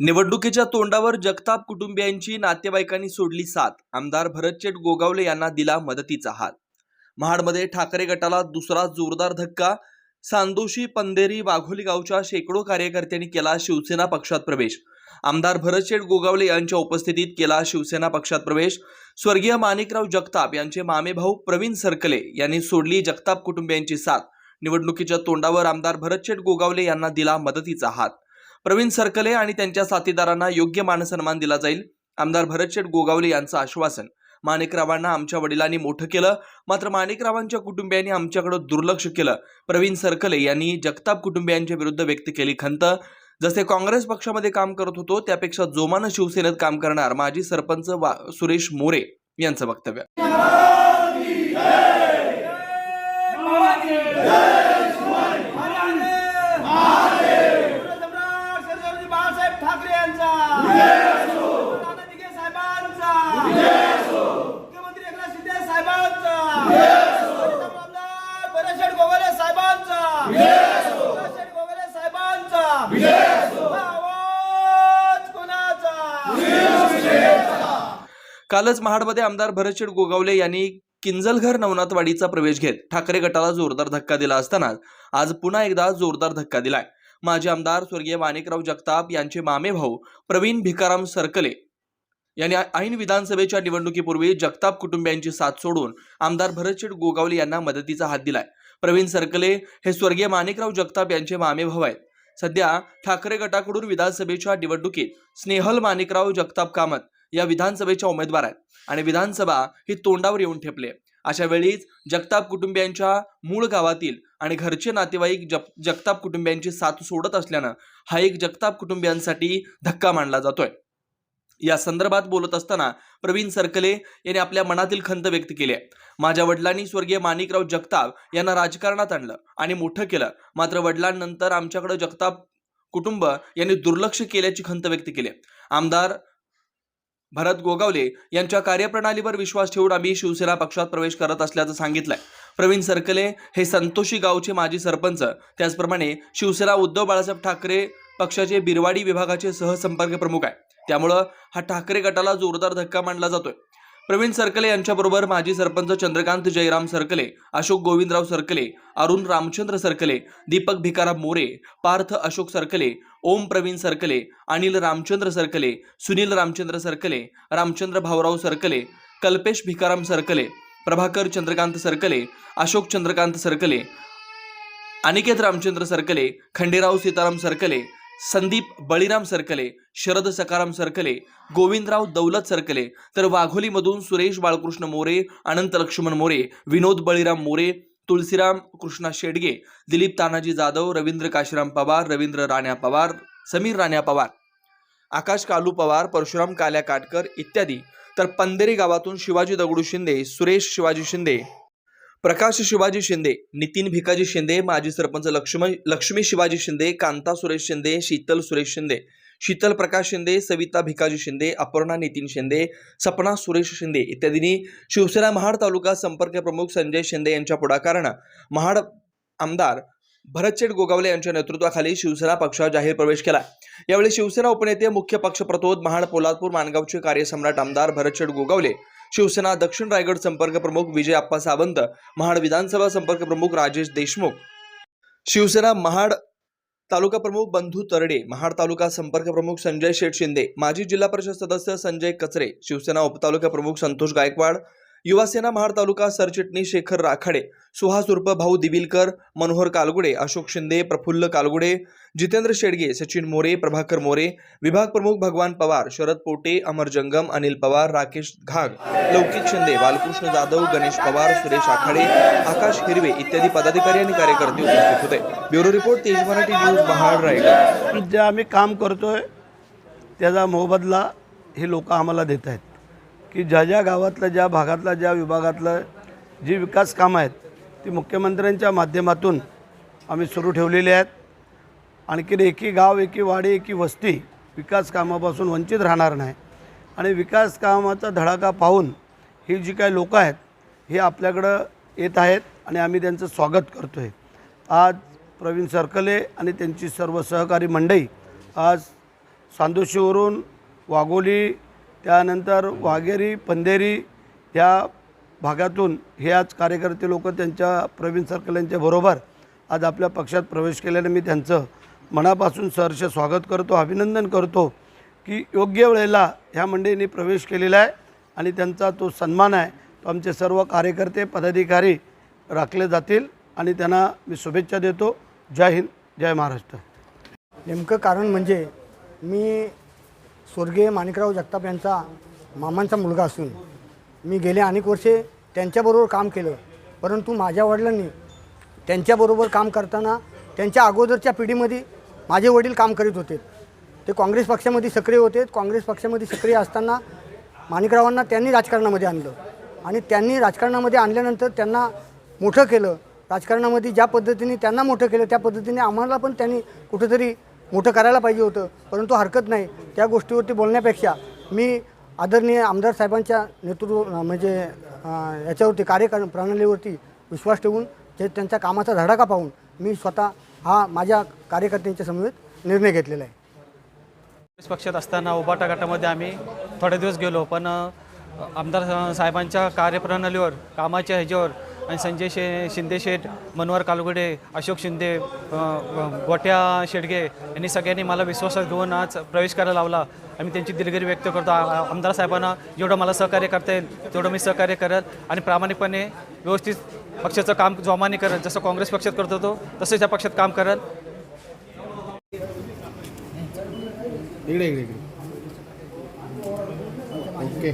निवडणुकीच्या तोंडावर जगताप कुटुंबियांची नातेवाईकांनी सोडली साथ. आमदार भरतचेट गोगावले यांना दिला मदतीचा हात. महाडमध्ये ठाकरे गटाला दुसरा जोरदार धक्का. सांदोशी पंधेरी वाघोली गावच्या शेकडो कार्यकर्त्यांनी केला शिवसेना पक्षात प्रवेश. आमदार भरतशेठ गोगावले यांच्या उपस्थितीत केला शिवसेना पक्षात प्रवेश. स्वर्गीय माणिकराव जगताप यांचे मामेभाऊ प्रवीण सरकले यांनी सोडली जगताप कुटुंबियांची साथ. निवडणुकीच्या तोंडावर आमदार भरतशेठ गोगावले यांना दिला मदतीचा हात. प्रवीण सरकले आणि त्यांच्या साथीदारांना योग्य मानसन्मान दिला जाईल आमदार भरतशेठ गोगावले यांचं आश्वासन माणिकरावांना आमच्या वडिलांनी मोठं केलं मात्र माणिकरावांच्या कुटुंबियांनी आमच्याकडे दुर्लक्ष केलं प्रवीण सरकले यांनी जगताप कुटुंबियांच्या विरुद्ध व्यक्त केली खंत जसे काँग्रेस पक्षामध्ये काम करत होतो त्यापेक्षा जोमानं शिवसेनेत काम करणार माजी सरपंच वा सुरेश मोरे यांचं वक्तव्य Yeah! कालच महाडमध्ये आमदार भरतशेठ गोगावले यांनी किंजलघर नवनाथवाडीचा प्रवेश घेत ठाकरे गटाला जोरदार धक्का दिला असताना आज पुन्हा एकदा जोरदार धक्का दिलाय. माजी आमदार स्वर्गीय माणिकराव जगताप यांचे मामे भाऊ प्रवीण भिकाराम सरकले. यांनी ऐन विधानसभेच्या निवडणुकीपूर्वी जगताप कुटुंबियांची साथ सोडून आमदार भरतशेठ गोगावले यांना मदतीचा हात दिलाय. प्रवीण सरकले हे स्वर्गीय माणिकराव जगताप यांचे मामे भाऊ आहेत. सध्या ठाकरे गटाकडून विधानसभेच्या निवडणुकीत स्नेहल माणिकराव जगताप कामत या विधानसभेच्या उमेदवार आहेत आणि विधानसभा ही तोंडावर येऊन ठेपली आहे. अशा वेळीच जगताप कुटुंबियांच्या मूळ गावातील आणि घरचे नातेवाईक जप जगताप कुटुंबियांची साथ सोडत असल्यानं हा एक जगताप कुटुंबियांसाठी धक्का मानला जातोय. या संदर्भात बोलत असताना प्रवीण सरकले यांनी आपल्या मनातील खंत व्यक्त केली. आहे माझ्या वडिलांनी स्वर्गीय माणिकराव जगताप यांना राजकारणात आणलं आणि मोठं केलं. मात्र वडिलांनंतर आमच्याकडे जगताप कुटुंब यांनी दुर्लक्ष केल्याची खंत व्यक्त केली. आमदार भरत गोगावले यांच्या कार्यप्रणालीवर विश्वास ठेवून आम्ही शिवसेना पक्षात प्रवेश करत असल्याचं सांगितलंय. प्रवीण सरकले हे संतोषी गावचे माजी सरपंच. त्याचप्रमाणे शिवसेना उद्धव बाळासाहेब ठाकरे पक्षाचे बिरवाडी विभागाचे सहसंपर्क प्रमुख आहे. त्यामुळं हा ठाकरे गटाला जोरदार धक्का मानला जातोय. प्रवीण सरकले यांच्याबरोबर माजी सरपंच चंद्रकांत जयराम सरकले अशोक गोविंदराव सरकले अरुण रामचंद्र सरकले दीपक भिकाराम मोरे पार्थ अशोक सरकले ओम प्रवीण सरकले अनिल रामचंद्र सरकले सुनील रामचंद्र सरकले रामचंद्र भाऊराव सरकले कल्पेश भिकाराम सरकले प्रभाकर चंद्रकांत सरकले अशोक चंद्रकांत सरकले अनिकेत रामचंद्र सरकले खंडेराव सीताराम सरकले संदीप बळीराम सरकले शरद सकाराम सरकले गोविंदराव दौलत सरकले तर वाघोलीमधून सुरेश बाळकृष्ण मोरे अनंत लक्ष्मण मोरे विनोद बळीराम मोरे तुलसीराम कृष्णा शेडगे दिलीप तानाजी जाधव रवींद्र काशीराम पवार रवींद्र राण्या पवार समीर राण्या पवार आकाश कालू पवार परशुराम काल्या काटकर इत्यादी. तर पंधेरी गावातून शिवाजी दगडू शिंदे सुरेश शिवाजी शिंदे प्रकाश शिवाजी शिंदे नितीन भिकाजी शिंदे माजी सरपंच लक्ष्मी लक्ष्मी शिवाजी शिंदे कांता सुरेश शिंदे शीतल सुरेश शिंदे शीतल प्रकाश शिंदे सविता भिकाजी शिंदे अपर्णा नितीन शिंदे सपना सुरेश शिंदे इत्यादींनी शिवसेना महाड तालुका संपर्क प्रमुख संजय शिंदे यांच्या पुढाकारानं महाड आमदार भरतशेठ गोगावले यांच्या नेतृत्वाखाली शिवसेना पक्षात जाहीर प्रवेश केला. यावेळी शिवसेना उपनेते मुख्य पक्षप्रतोद महाड पोलादपूर माणगावचे कार्यसम्राट आमदार भरतशेठ गोगावले शिवसेना दक्षिण रायगड संपर्क प्रमुख विजय आप्पा सावंत महाड विधानसभा संपर्क प्रमुख राजेश देशमुख. शिवसेना महाड तालुका प्रमुख बंधू तरडे महाड तालुका संपर्क प्रमुख संजय शेठ शिंदे माजी जिल्हा परिषद सदस्य संजय कचरे शिवसेना उपतालुका प्रमुख संतोष गायकवाड युवासेना महाड तालुका सरचिटणीस शेखर राखाडे सुहास उर्फ भाऊ दिविलकर मनोहर कालगुडे अशोक शिंदे प्रफुल्ल कालगुडे जितेंद्र शेडगे सचिन मोरे प्रभाकर मोरे विभाग प्रमुख भगवान पवार शरद पोटे अमर जंगम अनिल पवार राकेश घाग लौकिक शिंदे बालकृष्ण जाधव गणेश पवार सुरेश आखाडे आकाश हिरवे इत्यादी पदाधिकारी आणि कार्यकर्ते उपस्थित होते. ब्युरो रिपोर्ट तेज मराठी न्यूज महाड रायगड. जे आम्ही काम करतोय त्याचा मोबदला हे लोक आम्हाला देत आहेत की ज्या ज्या गावातलं ज्या भागातलं ज्या विभागातलं जी विकास कामं आहेत ती मुख्यमंत्र्यांच्या माध्यमातून आम्ही सुरू ठेवलेली आहेत. आणखीन एकी गाव एकी वाडी एकी वस्ती विकास कामापासून वंचित राहणार नाही. आणि विकास कामाचा धडाका पाहून ही जी काही लोकं आहेत हे आपल्याकडं येत आहेत आणि आम्ही त्यांचं स्वागत करतो आहे आज प्रवीण सरकले आणि त्यांची सर्व सहकारी मंडळी आज सांदोशीवरून वाघोली त्यानंतर वाघेरी पंधेरी या भागातून हे आज कार्यकर्ते लोक त्यांच्या प्रवीण सर्कल यांच्या बरोबर आज आपल्या पक्षात प्रवेश केल्याने मी त्यांचं मनापासून सहर्ष स्वागत करतो अभिनंदन करतो की योग्य वेळेला ह्या मंडळींनी प्रवेश केलेला आहे आणि त्यांचा तो सन्मान आहे. तो आमचे सर्व कार्यकर्ते पदाधिकारी राखले जातील आणि त्यांना मी शुभेच्छा देतो. जय हिंद जय महाराष्ट्र. नेमकं कारण म्हणजे मी स्वर्गीय माणिकराव जगताप यांचा मामांचा मुलगा असून मी गेले अनेक वर्षे त्यांच्याबरोबर काम केलं. परंतु माझ्या वडिलांनी त्यांच्याबरोबर काम करताना त्यांच्या अगोदरच्या पिढीमध्ये माझे वडील काम करीत होते. ते काँग्रेस पक्षामध्ये सक्रिय होते. काँग्रेस पक्षामध्ये सक्रिय असताना माणिकरावांना त्यांनी राजकारणामध्ये आणलं. आणि त्यांनी राजकारणामध्ये आणल्यानंतर त्यांना मोठं केलं. राजकारणामध्ये ज्या पद्धतीने त्यांना मोठं केलं त्या पद्धतीने आम्हाला पण त्यांनी कुठंतरी मोठं करायला पाहिजे होतं. परंतु हरकत नाही. त्या गोष्टीवरती बोलण्यापेक्षा मी आदरणीय आमदार साहेबांच्या नेतृत्व म्हणजे याच्यावरती कार्य प्रणालीवरती विश्वास ठेवून ते त्यांच्या कामाचा धडाका पाहून मी स्वतः हा माझ्या कार्यकर्त्यांच्या समवेत निर्णय घेतलेला आहे. काँग्रेस पक्षात असताना उबाटा गटामध्ये आम्ही थोडे दिवस गेलो पण आमदार साहेबांच्या कार्यप्रणालीवर कामाच्या ह्याच्यावर आणि संजय शे शिंदे शेठ मनोहर कालगुडे अशोक शिंदे गोट्या शेडगे यांनी सगळ्यांनी मला विश्वासात घेऊन आज प्रवेश करायला लावला. आम्ही त्यांची दिलगिरी व्यक्त करतो. आमदार साहेबांना जेवढं मला सहकार्य करता येईल तेवढं मी सहकार्य करेल आणि प्रामाणिकपणे व्यवस्थित पक्षाचं काम जोमाने करेल जसं काँग्रेस पक्षात करत होतो तसंच या पक्षात काम करेल इकडे इकडे इकडे. ओके.